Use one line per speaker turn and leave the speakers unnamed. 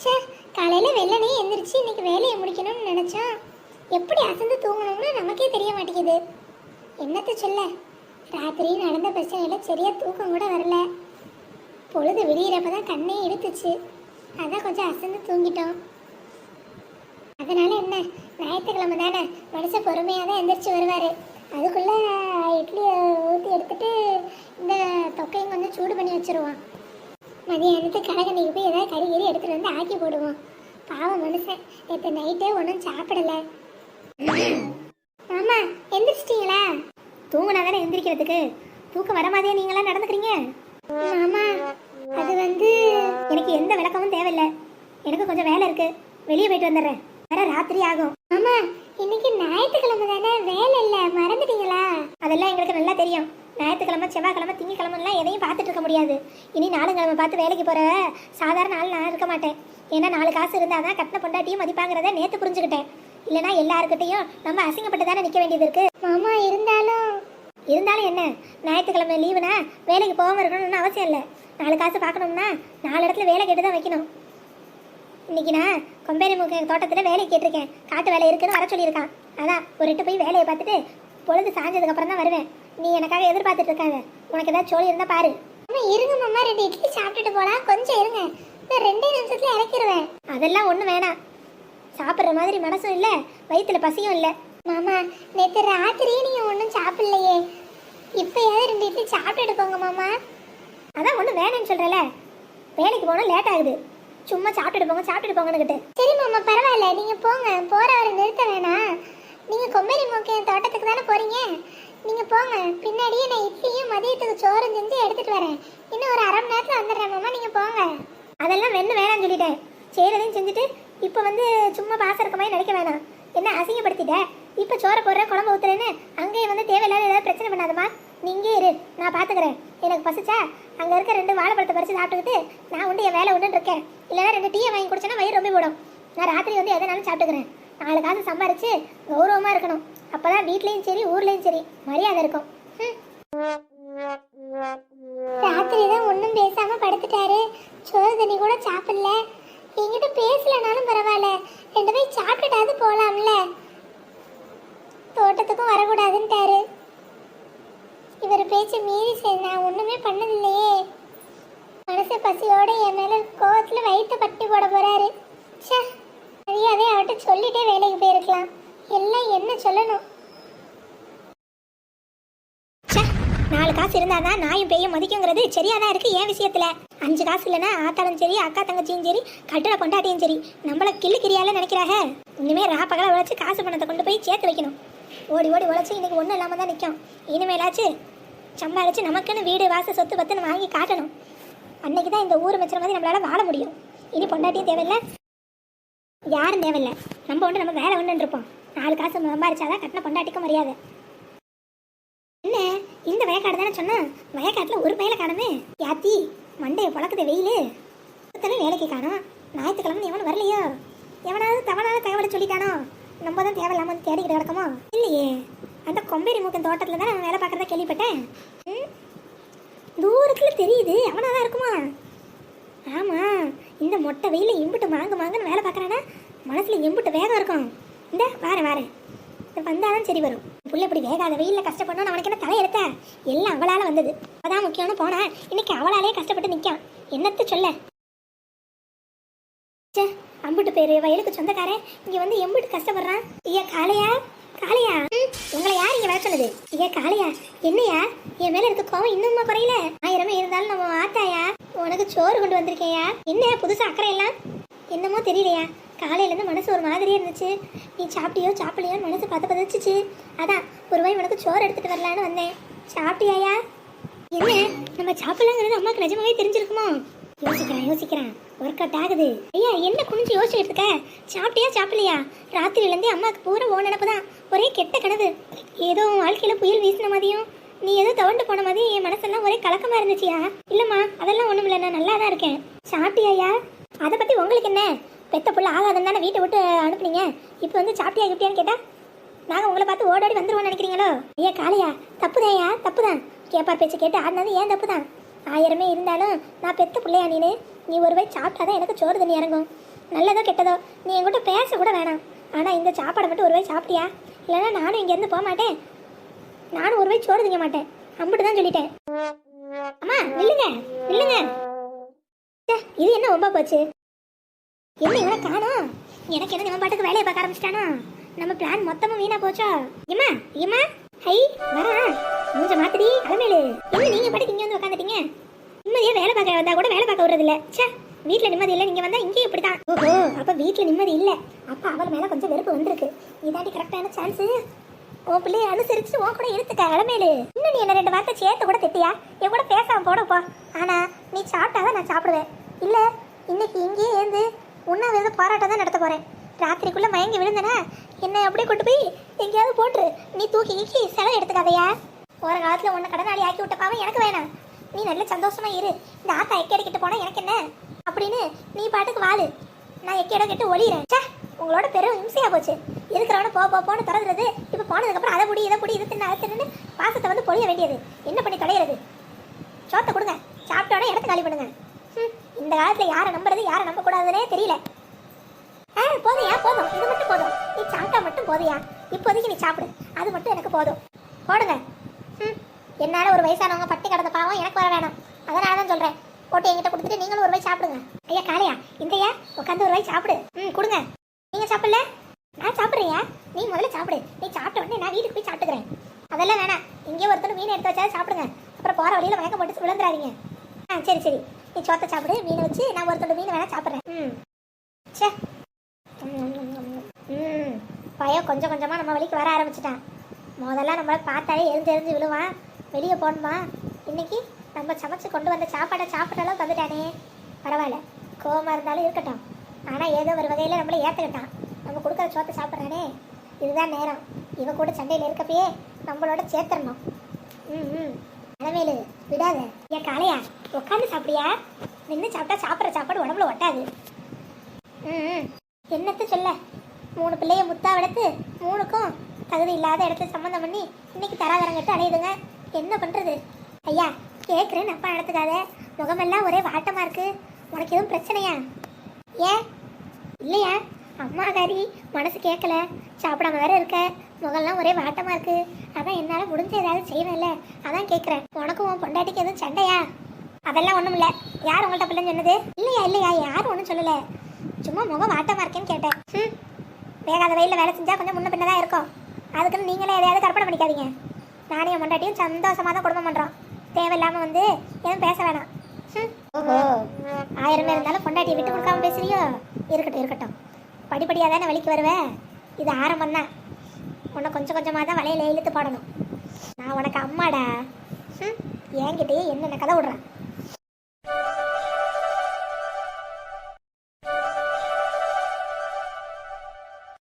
ச்சே காலையில் வெள்ளனே எந்திரிச்சு இன்னைக்கு வேலையை முடிக்கணும்னு நினச்சோம். எப்படி அசந்து தூங்கணும்னு நமக்கே தெரிய மாட்டேங்குது. என்னத்தை சொல்ல? ராத்திரி நடந்த பிரச்சனையில் சரியாக தூக்கம் கூட வரல. பொழுது விடியிறப்ப தான் கண்ணே எடுத்துச்சு அதான் கொஞ்சம் அசந்து தூங்கிட்டோம். அதனால என்ன? ஞாயிற்றுக்கிழமை தானே. மனுஷன் பொறுமையாக தான் எந்திரிச்சு வருவார். அதுக்குள்ளே இட்லியை ஊற்றி எடுத்துட்டு இந்த தொக்கையும் கொஞ்சம் சூடு பண்ணி வச்சிருவான் மதியானத்துக்கு கடைக்கண்ணிக்கு போய் ஏதாவது ஆக்கி போடுவோம். பாவம் மனுஷன். நேற்று நைட்டே ஒன்றும் சாப்பிடல. ஆமா எந்திரிச்சிட்டீங்களா?
தூங்கினா தானே எந்திரிக்கிறதுக்கு. தூக்கம் வர மாதிரியே நீங்களாம் நடந்துக்கிறீங்க?
ஆமா அது வந்து
எனக்கு எந்த விளக்கமும் தேவையில்லை. எனக்கு கொஞ்சம் வேலை இருக்கு. வெளியே போயிட்டு வந்துடுறேன். வர ராத்திரி ஆகும்.
ஆமா இன்னைக்கு ஞாயிற்றுக்கிழமை தானே. வேலை இல்லை. மறந்துட்டீங்களா?
அதெல்லாம் எங்களுக்கு நல்லா தெரியும். ஞாயிற்றுக்கிழமை செவ்வாய்க்கிழமை திங்கக்கிழமைலாம் எதையும் பார்த்துட்டு இருக்க முடியாது. இனி நாலுங்கிழமை பார்த்து வேலைக்கு போகிற சாதாரண ஆள் நான் இருக்க மாட்டேன். ஏன்னா நாலு காசு இருந்தால் தான் கட்டின பொண்டாட்டியும் மதிப்பாங்கிறத நேற்று புரிஞ்சுக்கிட்டேன். இல்லைனா எல்லாருக்கிட்டையும் நம்ம அசிங்கப்பட்டு தானே நிற்க வேண்டியது இருக்கு.
மாமா இருந்தாலும்.
இருந்தாலும் என்ன? ஞாயிற்றுக்கிழமை லீவுனா வேலைக்கு போகாம இருக்கணும்னு அவசியம் இல்லை. நாலு காசு பார்க்கணும்னா நாலு இடத்துல வேலை கேட்டு தான் வைக்கணும். இன்னைக்கு நான் கொம்பேரி முக தோட்டத்தில் வேலை கேட்டிருக்கேன். காட்டு வேலை இருக்குன்னு வர சொல்லியிருக்கான். அதான் ஒரு எட்டு போய் வேலையை பார்த்துட்டு பொழுது சாஞ்சதுக்கு அப்புறம் தான் வருவேன். நீ எனக்காக எதிர்பார்த்துட்டு இருக்காங்க உனக்கு ஏதாவது சோழி இருந்தா பாரு.
மாமா இருங்க மாமா ரெண்டு இட்லி சாப்பிட்டுட்டு போலாம். கொஞ்சம் இருங்க. நான் ரெண்டே நிமிஷத்துல இறக்கிடுவேன்
அதெல்லாம் ஒன்றும் வேணாம். சாப்பிட்ற மாதிரி மனசும் இல்லை வயிற்றுல பசியும் இல்லை.
மாமா நேற்று ராத்திரியே நீங்க ஒன்றும் சாப்பிடலையே. இப்பயாவது ரெண்டு இட்லி சாப்பிட்டுட்டு போங்க மாமா.
அதான் ஒன்றும் வேணாம்னு சொல்கிறல வேலைக்கு போனால் லேட் ஆகுது. சும்மா சாப்பிட்டுட்டு போங்க சாப்பிட்டுட்டு போங்கன்னு
சரி மாமா பரவாயில்ல. நீங்க போங்க. போறவரை நிறுத்த வேணாம். நீங்க கொம்பேரி மூக்கையன் தோட்டத்துக்கு தானே போறீங்க? நீங்க போங்க. பின்னாடியே நான் இட்லியும் மதியத்துக்கு சோறும் செஞ்சு எடுத்துட்டு வரேன். இன்னும் ஒரு அரை மணி நேரத்துல வந்துடுறேன் மாமா நீங்க போங்க.
அதெல்லாம் வெண்ணு வேணாம்னு சொல்லிட்டேன். செய்கிறதையும் செஞ்சுட்டு இப்போ வந்து சும்மா பாசம் இருக்க மாதிரி நடிக்க வேணாம். என்ன அசிங்கப்படுத்திட்ட? இப்போ சோறை போடுற குழம்பு ஊத்துறேன்னு அங்கேயே வந்து தேவையில்லாத ஏதாவது பிரச்சனை பண்ணாதம்மா. நீ இரு நான் பார்த்துக்கிறேன் எனக்கு பசிச்சா அங்கே இருக்க ரெண்டு வாழைப்பழத்தை பறித்து சாப்பிட்டுக்கிட்டு நான் உண்டு என் வேலை உண்டுன்னு இருக்கேன். இல்லைன்னா ரெண்டு டீயை வாங்கி குடிச்சேன்னா வயிறு ரொம்ப போடும். நான் ராத்திரி வந்து எதனாலும் சாப்பிட்டுக்கிறேன். நாலு காசு சம்பாரிச்சு கௌரவமாக இருக்கணும். அப்போ தான் வீட்லேயும் சரி ஊர்லேயும் சரி. மரியாதை இருக்கும். ம்.
ராத்திரி தான் ஒன்றும் பேசாம படுத்துட்டாரு. சோறு தண்ணி கூட சாப்பிடல. என்கிட்ட பேசலனாலும் பரவாயில்ல. ரெண்டு பேரும் சாப்பிட்டுட்டாவது போலாம்ல. தோட்டத்துக்கும் வரக்கூடாதுன்ட்டாரு. இவர் பேச்சு மீறி சரி நான் ஒண்ணுமே பண்ணதில்லையே. மனசு பசியோட என் மேல கோவத்துல வயிற்று பட்டி போட போறாரு. ச்சே மரியாதை அவர்கிட்ட சொல்லிட்டே வேலைக்கு போயிருக்கலாம். எல்லாம் என்ன சொல்லணும்?
நாலு காசு இருந்தால் தான் நாயும் பேயும் மதிக்குங்கிறது சரியா தான் இருக்குது என் விஷயத்தில். அஞ்சு காசு இல்லைன்னா ஆத்தாலும் சரி அக்கா தங்கச்சியும் சரி கட்டுற பொண்டாட்டியும் சரி. நம்மள கிள்ளு கிரியால நினைக்கிறாங்க. இனிமே ரா பகல உழைச்சி காசு பணத்தை கொண்டு போய் சேர்த்து வைக்கணும். ஓடி ஓடி உழைச்சி இன்னைக்கு ஒன்றும் இல்லாமல் தான் நிற்கும் இனிமேலாச்சு சம்பாரிச்சு நமக்குன்னு வீடு வாசல் சொத்து பத்துன்னு வாங்கி காட்டணும். அன்னைக்கு தான் இந்த ஊர் மெச்சுற மாதிரி நம்மளால வாழ முடியும். இனி பொண்டாட்டியும் தேவையில்லை. யாரும் தேவையில்லை. நம்ம ஒன்று நம்ம வேலை ஒன்றுன்னு இருப்போம். நாலு காசு சம்பாரிச்சாதான் கட்டின பொண்டாட்டிக்கும் மரியாதை. என்ன? இந்த வயக்காடு தானே சொன்னா? வயக்காட்டுல ஒரு பயில காணுமே. யாத்தி மண்டையை பழக்குது வெயிலு. ஒருத்தனை வேலைக்கு காணும். ஞாயிற்றுக்கிழமை எவனும் வரலையோ? எவனாவது தவறான தகவலை சொல்லிட்டானோ? நம்ம தான் தேவையில்லாம வந்து தேடிக்கிட்டு கிடக்கமோ? இல்லையே. அந்த கொம்பேரி மூக்கன் தோட்டத்தில் தான் நான் வேலை பார்க்குறதா கேள்விப்பட்டேன். ம்? தூரத்துல தெரியுது. அவனா தான் இருக்குமா? ஆமா. இந்த மொட்டை வெயில எம்பிட்டு மாங்க மாங்கன்னு வேலை பார்க்குறானா? மனசுல எம்பிட்டு வேகம் இருக்கும். இந்த வாரேன் வாரேன். இது வந்தாதான் சரி வரும். புள்ள இப்படி வேகாத வெயிலில் கஷ்டப்படணும் அவனுக்கு என்ன தலையெடுத்த எல்லாம் அவளால் வந்தது. அதான் முக்கியம்னு போனா இன்னைக்கு அவளாலே கஷ்டப்பட்டு நிற்கான் என்னத்து சொல்ல? அம்புட்டு பேரு வயலுக்கு சொந்தக்காரன் இங்க வந்து எம்புட்டு கஷ்டப்படுறான். ஐயா காளையா? காளையா? உங்களை யார் இங்க வர சொன்னது? ஐயா காளையா? என்னையா? என் மேல இருக்க கோவம் இன்னுமா குறையில? ஆயிரமே இருந்தாலும் நம்ம ஆத்தாயா உனக்கு சோறு கொண்டு வந்திருக்கேயா? என்ன புதுசா அக்கறை எல்லாம் என்னமோ தெரியலையா? காலையிலேருந்து மனசு ஒரு மாதிரியே இருந்துச்சு. நீ சாப்பிட்டியோ சாப்பிடலையோன்னு மனசு பார்த்து பதச்சிச்சு அதான் ஒரு வாய் உனக்கு சோறு எடுத்துகிட்டு வரலான்னு வந்தேன். சாப்பிட்டியாயா? என்ன? நம்ம சாப்பிடலாங்கிறது அம்மாவுக்கு நிஜமாவே தெரிஞ்சிருக்குமோ? யோசிக்கிறேன் யோசிக்கிறேன். ஒர்க் அவுட் ஆகுது. ஐயா என்ன குனிஞ்சு யோசிச்சுட்டு இருக்க? சாப்பிட்டியா சாப்பிடலையா? ராத்திரியிலேருந்தே அம்மாவுக்கு பூரா ஓ நினப்பு தான். ஒரே கெட்ட கனவு. ஏதோ உன் புயல் வீசின மாதிரியும் நீ ஏதோ தவண்டு போன மாதிரி என் மனசெல்லாம் ஒரே கலக்கமா இருந்துச்சியா? இல்லம்மா அதெல்லாம் ஒண்ணும் இல்ல நான் நல்லா தான் இருக்கேன். சாப்பிட்டியாயா? அதை பத்தி உங்களுக்கு என்ன? பெத்த புள்ள ஆகாதுன்னு தானே வீட்டை விட்டு அனுப்புனீங்க? இப்போ வந்து சாப்பிட்டியா கிட்டியான்னு கேட்டா நாங்கள் உங்களை பார்த்து ஓடோடி வந்துருவோம்னு நினைக்கிறீங்களோ? ஐயா காளையா தப்புதான்யா தப்புதான். கேப்பார் பேச்சு கேட்டு ஆடினது ஏன் தப்புதான்? ஆயிரமே இருந்தாலும் நான் பெத்த பிள்ளையா நீனு? நீ ஒரு வாய் சாப்பிட்டாதான் எனக்கு சோறு தண்ணி இறங்கும். நல்லதோ கெட்டதோ நீ என்கிட்ட பேச கூட வேணாம். ஆனால் இந்த சாப்பாடை மட்டும் ஒரு வாய் சாப்பிட்டியா? இல்லைன்னா நானும் இங்கேருந்து போக மாட்டேன். நானும் ஒரு வாய் சோறு திங்க மாட்டேன். அம்பிட்டு தான் சொல்லிட்டேன். அம்மா நில்லுங்க நில்லுங்க. இது என்ன ரொம்ப போச்சு? என்ன இவனை காணோம் எனக்கு என்ன நம்ம பாட்டுக்கு வேலையை பார்க்க ஆரம்பிச்சிட்டானா? நம்ம பிளான் மொத்தமும் வீணா போச்சா? இம்மா இம்மா ஹை வரா மூஞ்ச மாத்திரி அலமேலு. என்ன நீங்க பாட்டுக்கு இங்க வந்து உட்காந்துட்டீங்க நிம்மதியா வேலை பார்க்க வந்தா கூட வேலை பார்க்க விடுறது இல்ல சே வீட்ல நிம்மதி இல்ல நீங்க வந்தா இங்கேயும் இப்படிதான் ஓஹோ அப்ப வீட்டில் நிம்மதி இல்ல. அப்ப அவள் மேல கொஞ்சம் வெறுப்பு வந்திருக்கு. இதாண்டி கரெக்டான சான்ஸ் உன் பிள்ளைய அனுசரிச்சு உன் கூட இருத்துக்க அலமேலு. இன்னும் நீ என்ன ரெண்டு வார்த்தை சேர்த்து கூட திட்டியா? என் கூட பேசாம போடப்போ. ஆனா நீ சாப்பிட்டாதான் நான் சாப்பிடுவேன். இல்ல இன்னைக்கு இங்கேயே ஏந்து உண்ணாவிரத போராட்டம் தான் நடத்த போகிறேன் ராத்திரிக்குள்ளே மயங்கி விழுந்தனா? என்னை அப்படியே கொண்டு போய் எங்கேயாவது போட்டு நீ தூக்கி கீக்கி செலவு எடுத்துக்காதையா. ஒரு காலத்தில் உன்னை கடனாளி ஆக்கி விட்ட பாவம் எனக்கு வேணாம். நீ நல்ல சந்தோஷமாக இரு. இந்த ஆத்தா எக்கி அடிக்கிட்டு போனால் எனக்கு என்ன? அப்படின்னு நீ பாட்டுக்கு வாழு நான் எக்கி இடம் கெட்டு ஒளியிறேன். ச்சே உங்களோட பெரும் இம்சையாக போச்சு. இருக்கிறவன போ போ போன்னு திறந்துறது இப்போ போனதுக்கப்புறம் அதை முடி இதை முடி இதை தின்னு அதை தின்னு பாசத்தை வந்து பொழிய வேண்டியது. என்ன பண்ணி தொலைகிறது சோத்தை கொடுங்க. சாப்பிட்டோடனே இடத்த காலி பண்ணுங்க. ம் இந்த காலத்துல யாரை நம்புறது யாரை நம்ப கூடாதுன்னே தெரியல. ஆ போதையா போதும். இது மட்டும் போதும். நீ சாப்பிட்டா மட்டும் போதையா இப்போதைக்கு நீ சாப்பிடு. அது மட்டும் எனக்கு போதும். போடுங்க. ம். என்னால ஒரு வயசானவங்க பட்டி கடந்த பாவம் எனக்கு வர வேணாம். அதனால தான் சொல்றேன். போட்டு என்கிட்ட கொடுத்துட்டு நீங்களும் ஒரு வாய் சாப்பிடுங்க. ஐயா காளையா இந்தையா உட்காந்து ஒரு வாய் சாப்பிடு. ம் கொடுங்க. நீங்க சாப்பிடல? நான் சாப்பிட்றியா? நீ முதல்ல சாப்பிடு. நீ சாப்பிட்ட உடனே நான் வீட்டுக்கு போய் சாப்பிட்டுக்கிறேன். அதெல்லாம் வேணாம். இங்கே ஒருத்தர் மீன் எடுத்து வச்சா சாப்பிடுங்க. அப்புறம் போற வழியில மயக்கம் போட்டு விழுந்துடாதீங்க ஆ சரி சரி. நீ சோத்தை சாப்பிடு மீனை வச்சு நான் ஒருத்தர் மீன் வேணா சாப்பிட்றேன். ம். சே ம் பையன் கொஞ்சம் கொஞ்சமாக நம்ம வழிக்கு வர ஆரம்பிச்சிட்டான். முதல்ல நம்மளை பார்த்தாலே எரிஞ்சு எரிஞ்சு விழுவான். வெளியே போகணுமா இன்னைக்கு நம்ம சமைச்சு கொண்டு வந்த சாப்பாடை சாப்பிட்ற அளவுக்கு வந்துட்டானே. பரவாயில்ல. கோவமாக இருந்தாலும் இருக்கட்டும். ஆனால் ஏதோ ஒரு வகையில் நம்மளை ஏற்றுக்கிட்டான் நம்ம கொடுக்குற சோத்தை சாப்பிட்றானே. இதுதான் நேரம். இவன் கூட சண்டையில் இருக்கப்பயே நம்மளோட சேர்த்துடணும். ம் ம். அலவேலு விடாத. ஏன் காளையா உட்காந்து சாப்பிடியா? நின்று சாப்பிட்டா சாப்பிட்ற சாப்பாடு உடம்புல ஒட்டாது. ம் என்னத்த சொல்ல? மூணு பிள்ளைய முத்தா எடுத்து மூணுக்கும் தகுதி இல்லாத இடத்துல சம்மந்தம் பண்ணி இன்னைக்கு தராதரம் கட்டு அலையுதுங்க. என்ன பண்ணுறது ஐயா கேட்குறேன்னு அப்பா நடத்துக்காத முகமெல்லாம் ஒரே வாட்டமாக இருக்கு. உனக்கு எதுவும் பிரச்சனையா? ஏன் இல்லையா? அம்மா காரி மனசு கேட்கல சாப்பிடாம வேற இருக்க. முகம்லாம் ஒரே வாட்டமாக இருக்கு. அதான் என்னால முடிஞ்ச ஏதாவது செய்வேன்ல. அதான் கேட்குறேன் உனக்கும் உன் பொண்டாட்டிக்கு எதுவும் சண்டையா? அதெல்லாம் ஒண்ணும் இல்ல யார் உங்கள்ட்ட பிள்ளைன்னு சொன்னது? இல்லையா இல்லையா? யாரும் ஒன்றும் சொல்லல. சும்மா முகம் வாட்டமா இருக்கேன்னு கேட்டேன். ம் வேகாத வெயில்ல வேலை செஞ்சா கொஞ்சம் முன்ன பின்ன தான் இருக்கும். அதுக்குன்னு நீங்களே எதையாவது கற்பனை பண்ணிக்காதீங்க. நானும் என் பொண்டாட்டியும் சந்தோஷமா தான் குடும்பம் பண்றோம். தேவையில்லாம வந்து எதுவும் பேச வேணாம். ம். ஓஹோ. ஆயிரம் பேர் இருந்தாலும் பொண்டாட்டியை விட்டு கொடுக்காம பேசுறியோ? இருக்கட்டும் இருக்கட்டும். படிப்படியாக தானே வலிக்கு வருவேன் இது ஆரம்பம் தான் உன்னை கொஞ்சம் கொஞ்சமாக தான் வலையில இழுத்து போடணும். நான் உனக்கு அம்மாடா. ம் என்கிட்டயே என்னென்ன கதை விடுறேன்